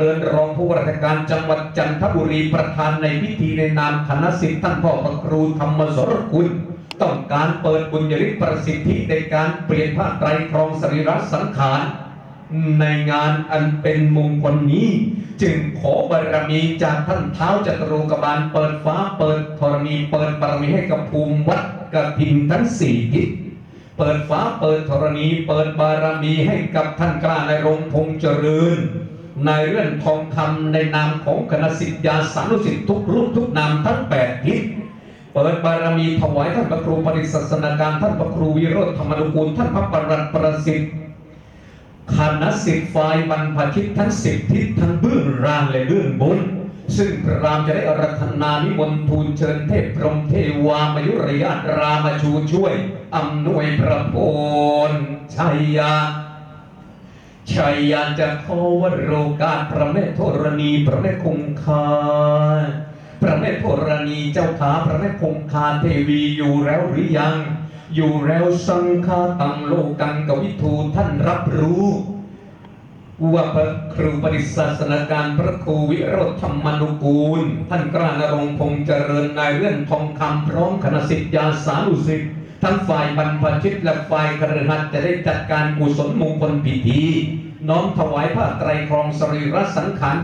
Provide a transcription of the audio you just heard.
เดินรองผู้ว่าราชการจังหวัดจันทบุรีประธานในพิธีในนามคณะสิทธิ์ท่านพ่อพระครูธรรมสรคุณ ต้องการเปิดบุญยฤทธิประสิทธิในการเปลี่ยนผ้าไตรครองสรีระสังขารในงานอันเป็นมงคลนี้ จึงขอบารมีจากท่านเท้าจักรุกบาลเปิดฟ้าเปิดธรณีเปิดบารมีให้กับภูมิวัดกระทิงทั้งสี่ทิศเปิดฟ้าเปิดธรณีเปิดบารมีให้กับท่านกล้าในรงพงษ์เจริญ ในเรื่องทองคำในนามของคณะสิทธิยาสานุสิทธิทุกรุ่นทุกนามทั้งแปดทิศเปิดบารมีถวายท่านพระครูปริศาสนาการท่านพระครูวิโรธธรรมนุกูลท่านพระปรัตประสิทธิ์คณะสิทธิ์ฝ่ายบรรพชิตทั้งสิบทิศทั้งเบื้องล่างและเบื้องบน ซึ่งพระรามจะได้อารัธนานิมนต์ทูลเชิญเทพพรหมเทวามายุรยาตรามาชูช่วยอำนวยพระพรชัยยา ชัยยานจะขอวโรกาสพระแม่ธรณีพระแม่คงคาพระแม่ธรณีเจ้าขาพระแม่คงคาเทวีอยู่แล้วหรือยัง อยู่แล้วสังฆาตังโลกังกวิทูท่านรับรู้ว่าพระครูปริศาสนาการพระครูวิโรธธรรมนุกูล ท่านกล้านรงพงษ์เจริญนายเรื่องทองคำพร้อมคณะสิทธิยาสานุสิทธิ์ทั้งฝ่ายบรรพชิตและฝ่ายครหัสถ์จะได้จัดการกุศลมงคลพิธี น้อมถวายผ้าไตรครองสรีระสังขาร